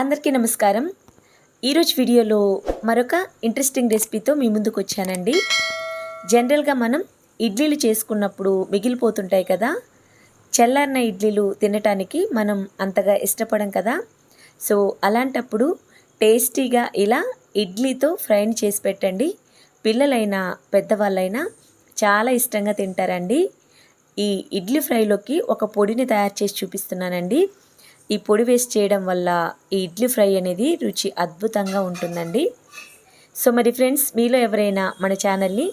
అందరికీ నమస్కారం. ఈరోజు వీడియోలో మరొక ఇంట్రెస్టింగ్ రెసిపీతో మీ ముందుకు వచ్చానండి. జనరల్గా మనం ఇడ్లీలు చేసుకున్నప్పుడు మిగిలిపోతుంటాయి కదా చల్లారిన ఇడ్లీలు తినటానికి మనం అంతగా ఇష్టపడం కదా. సో అలాంటప్పుడు టేస్టీగా ఇలా ఇడ్లీతో ఫ్రైని చేసి పెట్టండి. పిల్లలైనా పెద్దవాళ్ళైనా చాలా ఇష్టంగా తింటారండి. ఈ ఇడ్లీ ఫ్రైలోకి ఒక పొడిని తయారు చేసి చూపిస్తున్నానండి. ఈ పొడి వేస్ట్ చేయడం వల్ల ఈ ఇడ్లీ ఫ్రై అనేది రుచి అద్భుతంగా ఉంటుందండి. సో మరి ఫ్రెండ్స్ మీలో ఎవరైనా మన ఛానల్ని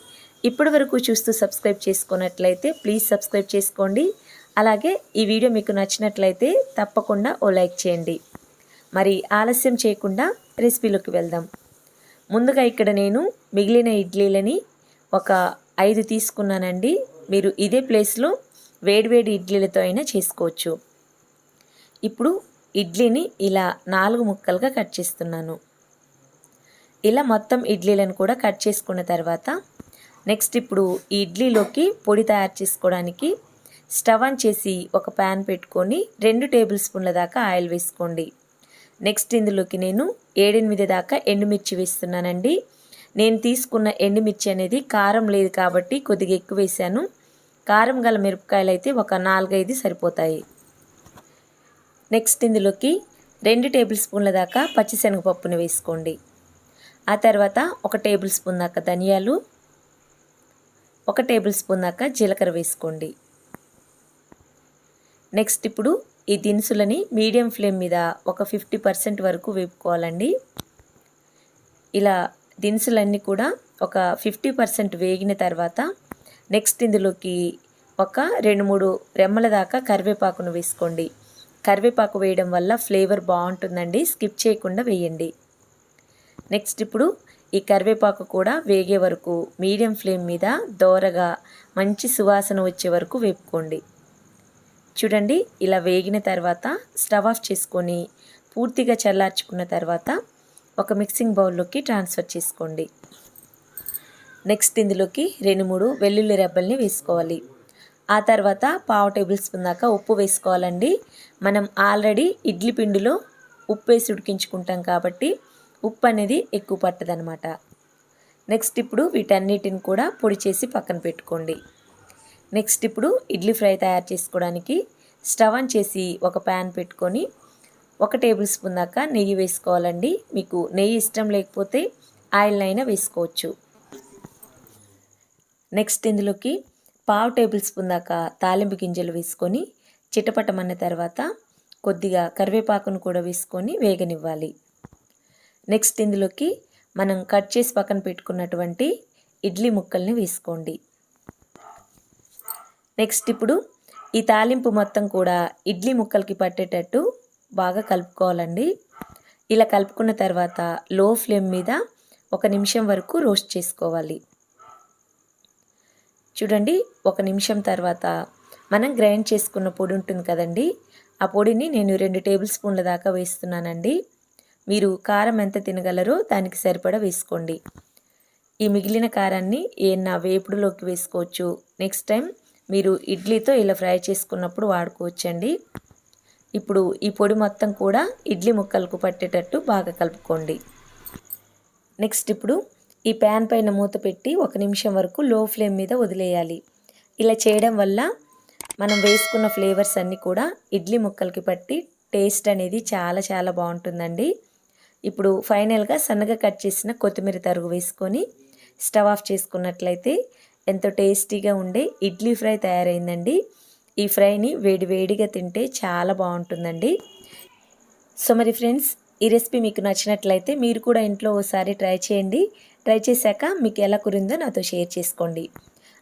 ఇప్పటి వరకు చూస్తూ సబ్స్క్రైబ్ చేసుకున్నట్లయితే ప్లీజ్ సబ్స్క్రైబ్ చేసుకోండి. అలాగే ఈ వీడియో మీకు నచ్చినట్లయితే తప్పకుండా ఓ లైక్ చేయండి. మరి ఆలస్యం చేయకుండా రెసిపీలోకి వెళ్దాం. ముందుగా ఇక్కడ నేను మిగిలిన ఇడ్లీలని ఒక ఐదు తీసుకున్నానండి. మీరు ఇదే ప్లేస్లో వేడివేడి ఇడ్లీలతో అయినా చేసుకోవచ్చు. ఇప్పుడు ఇడ్లీని ఇలా నాలుగు ముక్కలుగా కట్ చేస్తున్నాను. ఇలా మొత్తం ఇడ్లీలను కూడా కట్ చేసుకున్న తర్వాత నెక్స్ట్ ఇప్పుడు ఈ ఇడ్లీలోకి పొడి తయారు చేసుకోవడానికి స్టవ్ ఆన్ చేసి ఒక ప్యాన్ పెట్టుకొని రెండు టేబుల్ స్పూన్ల దాకా ఆయిల్ వేసుకోండి. నెక్స్ట్ ఇందులోకి నేను ఏడెనిమిది దాకా ఎండుమిర్చి వేస్తున్నానండి. నేను తీసుకున్న ఎండుమిర్చి అనేది కారం లేదు కాబట్టి కొద్దిగా ఎక్కువ వేసాను కారం గల మిరపకాయలు అయితే ఒక నాలుగైదు సరిపోతాయి. నెక్స్ట్ ఇందులోకి రెండు టేబుల్ స్పూన్ల దాకా పచ్చిశనగపప్పును వేసుకోండి. ఆ తర్వాత ఒక టేబుల్ స్పూన్ దాకా ధనియాలు ఒక టేబుల్ స్పూన్ దాకా జీలకర్ర వేసుకోండి. నెక్స్ట్ ఇప్పుడు ఈ దినుసులని మీడియం ఫ్లేమ్ మీద ఒక ఫిఫ్టీ పర్సెంట్ వరకు వేపుకోవాలండి. ఇలా దినుసులన్నీ కూడా ఒక ఫిఫ్టీ పర్సెంట్ వేగిన తర్వాత నెక్స్ట్ ఇందులోకి ఒక రెండు మూడు రెమ్మల దాకా కరివేపాకును వేసుకోండి. కరివేపాకు వేయడం వల్ల ఫ్లేవర్ బాగుంటుందండి. స్కిప్ చేయకుండా వేయండి. నెక్స్ట్ ఇప్పుడు ఈ కరివేపాకు కూడా వేగే వరకు మీడియం ఫ్లేమ్ మీద దోరగా మంచి సువాసన వచ్చే వరకు వేపుకోండి. చూడండి ఇలా వేగిన తర్వాత స్టవ్ ఆఫ్ చేసుకొని పూర్తిగా చల్లార్చుకున్న తర్వాత ఒక మిక్సింగ్ బౌల్లోకి ట్రాన్స్ఫర్ చేసుకోండి. నెక్స్ట్ ఇందులోకి రెండు మూడు వెల్లుల్లి రెబ్బల్ని వేసుకోవాలి. ఆ తర్వాత పావు టేబుల్ స్పూన్ దాకా ఉప్పు వేసుకోవాలండి. మనం ఆల్రెడీ ఇడ్లీ పిండిలో ఉప్పు వేసి ఉడికించుకుంటాం కాబట్టి ఉప్పు అనేది ఎక్కువ పట్టదనమాట నెక్స్ట్ ఇప్పుడు వీటన్నిటిని కూడా పొడి చేసి పక్కన పెట్టుకోండి. నెక్స్ట్ ఇప్పుడు ఇడ్లీ ఫ్రై తయారు చేసుకోవడానికి స్టవ్ ఆన్ చేసి ఒక ప్యాన్ పెట్టుకొని ఒక టేబుల్ స్పూన్ దాకా నెయ్యి వేసుకోవాలండి. మీకు నెయ్యి ఇష్టం లేకపోతే ఆయిల్ అయినా వేసుకోవచ్చు. నెక్స్ట్ ఇందులోకి పావు టేబుల్ స్పూన్ దాకా తాలింపు గింజలు వేసుకొని చిటపటమన్న తర్వాత కొద్దిగా కరివేపాకును కూడా వేసుకొని వేగనివ్వాలి. నెక్స్ట్ ఇందులోకి మనం కట్ చేసి పక్కన పెట్టుకున్నటువంటి ఇడ్లీ ముక్కల్ని వేసుకోండి. నెక్స్ట్ ఇప్పుడు ఈ తాలింపు మొత్తం కూడా ఇడ్లీ ముక్కలకి పట్టేటట్టు బాగా కలుపుకోవాలండి. ఇలా కలుపుకున్న తర్వాత లో ఫ్లేమ్ మీద ఒక నిమిషం వరకు రోస్ట్ చేసుకోవాలి. చూడండి ఒక నిమిషం తర్వాత మనం గ్రైండ్ చేసుకున్న పొడి ఉంటుంది కదండి ఆ పొడిని నేను రెండు టేబుల్ స్పూన్ల దాకా వేస్తున్నానండి. మీరు కారం ఎంత తినగలరో దానికి సరిపడా వేసుకోండి. ఈ మిగిలిన కారాన్ని ఏమన్నా వేపుడులోకి వేసుకోవచ్చు. నెక్స్ట్ టైం మీరు ఇడ్లీతో ఇలా ఫ్రై చేసుకున్నప్పుడు వాడుకోవచ్చండి. ఇప్పుడు ఈ పొడి మొత్తం కూడా ఇడ్లీ ముక్కలకు పట్టేటట్టు బాగా కలుపుకోండి. నెక్స్ట్ ఇప్పుడు ఈ ప్యాన్ పైన మూత పెట్టి ఒక నిమిషం వరకు లో ఫ్లేమ్ మీద వదిలేయాలి. ఇలా చేయడం వల్ల మనం వేసుకున్న ఫ్లేవర్స్ అన్నీ కూడా ఇడ్లీ ముక్కలకి పట్టి టేస్ట్ అనేది చాలా చాలా బాగుంటుందండి. ఇప్పుడు ఫైనల్గా సన్నగా కట్ చేసిన కొత్తిమీర తరుగు వేసుకొని స్టవ్ ఆఫ్ చేసుకున్నట్లయితే ఎంతో టేస్టీగా ఉండే ఇడ్లీ ఫ్రై తయారైందండి. ఈ ఫ్రైని వేడి వేడిగా తింటే చాలా బాగుంటుందండి. సో మరి ఫ్రెండ్స్ ఈ రెసిపీ మీకు నచ్చినట్లయితే మీరు కూడా ఇంట్లో ఓసారి ట్రై చేయండి. ట్రై చేశాక మీకు ఎలా కురిందో నాతో షేర్ చేసుకోండి.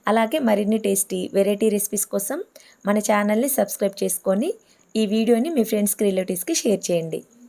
అలాగే మరిన్ని టేస్టీ వెరైటీ రెసిపీస్ కోసం మన ఛానల్ని సబ్స్క్రైబ్ చేసుకొని ఈ వీడియోని మీ ఫ్రెండ్స్కి రిలేటివ్స్కి షేర్ చేయండి.